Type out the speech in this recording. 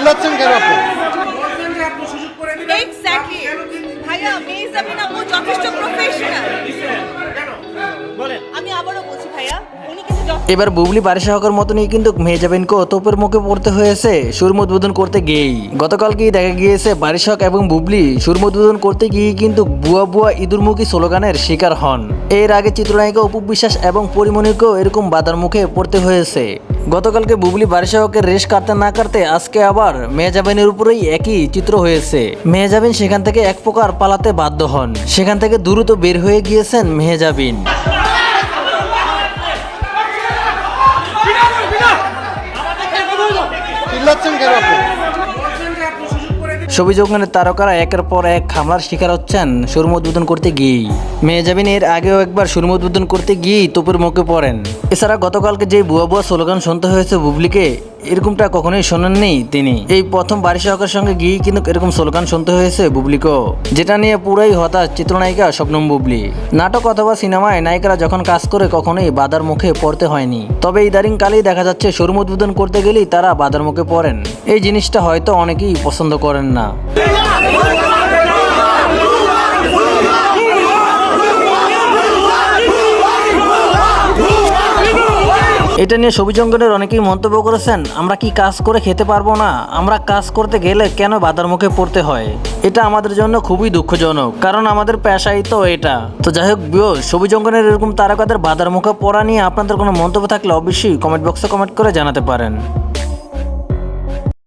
চিল্লাচ্ছেন কেন আপনি? বলছেন যে আপনি সুযোগ করে দিবেন এক্স্যাক্টলি কেন দিন ভাইয়া মেহজাবিন আপু যথেষ্ট প্রফেশনাল আমি আবারও বলছি ভাইয়া উনি কিন্তু এবার বুবলি বারিশাহকের মতনই কিন্তু মেহজাবিনকে তোপের মুখে পড়তে হয়েছে সুরম উদ্বোধন করতে গিয়েই। গতকালকেই দেখা গিয়েছে বারিশাহক এবং বুবলি সুরম উদ্বোধন করতে গিয়ে কিন্তু বুয়া বুয়া ইঁদুরমুখী স্লোগানের শিকার হন। এর আগে চিত্রনায়িকা অপু বিশ্বাস এবং পরিমণিকেও এরকম বাধার মুখে পড়তে হয়েছে। গতকালকে বুবলি বারিশাহকে রেস কাটতে না কাটতে আজকে আবার মেহজাবিনের উপরেই একই চিত্র হয়েছে। মেহজাবিন সেখান থেকে এক প্রকার পালাতে বাধ্য হন। সেখান থেকে দ্রুত বের হয়ে গিয়েছেন মেহজাবিন ছবি যোগানের তারকারা একের পর এক হামলার শিকার হচ্ছেন সুরম উদ্বোধন করতে গিয়েই। মেহজাবিন এর আগেও একবার সুরম উদ্বোধন করতে গিয়েই তোপের মুখে পড়েন। এছাড়া গতকালকে যে বুয়া বুয়া স্লোগান শুনতে হয়েছে বুবলিকে, এরকমটা কখনোই শোনেননি তিনি। এই প্রথম বারিশ হকের সঙ্গে গিয়েই কিন্তু এরকম স্লোগান শুনতে হয়েছে বুবলিকেও। যেটা নিয়ে পুরাই হতাশ চিত্রনায়িকা স্বপ্নম বুবলি। নাটক অথবা সিনেমায় নায়িকারা যখন কাজ করে কখনোই বাধার মুখে পড়তে হয়নি। তবে ইদারিং কালেই দেখা যাচ্ছে শোরুম উদ্বোধন করতে গেলেই তারা বাধার মুখে পড়েন। এই জিনিসটা হয়তো অনেকেই পছন্দ করেন না। এটা নিয়ে ছবি জঙ্গলের অনেকেই মন্তব্য করেছেন, আমরা কি কাজ করে খেতে পারব না? আমরা কাজ করতে গেলে কেন বাধার মুখে পড়তে হয়? এটা আমাদের জন্য খুবই দুঃখজনক, কারণ আমাদের পেশাই তো এটা। তো যাই হোক বিও ছবি জঙ্গলের এরকম তারকাদের বাধার মুখে পড়া নিয়ে আপনাদের কোনো মন্তব্য থাকলে অবশ্যই কমেন্ট বক্সে কমেন্ট করে জানাতে পারেন।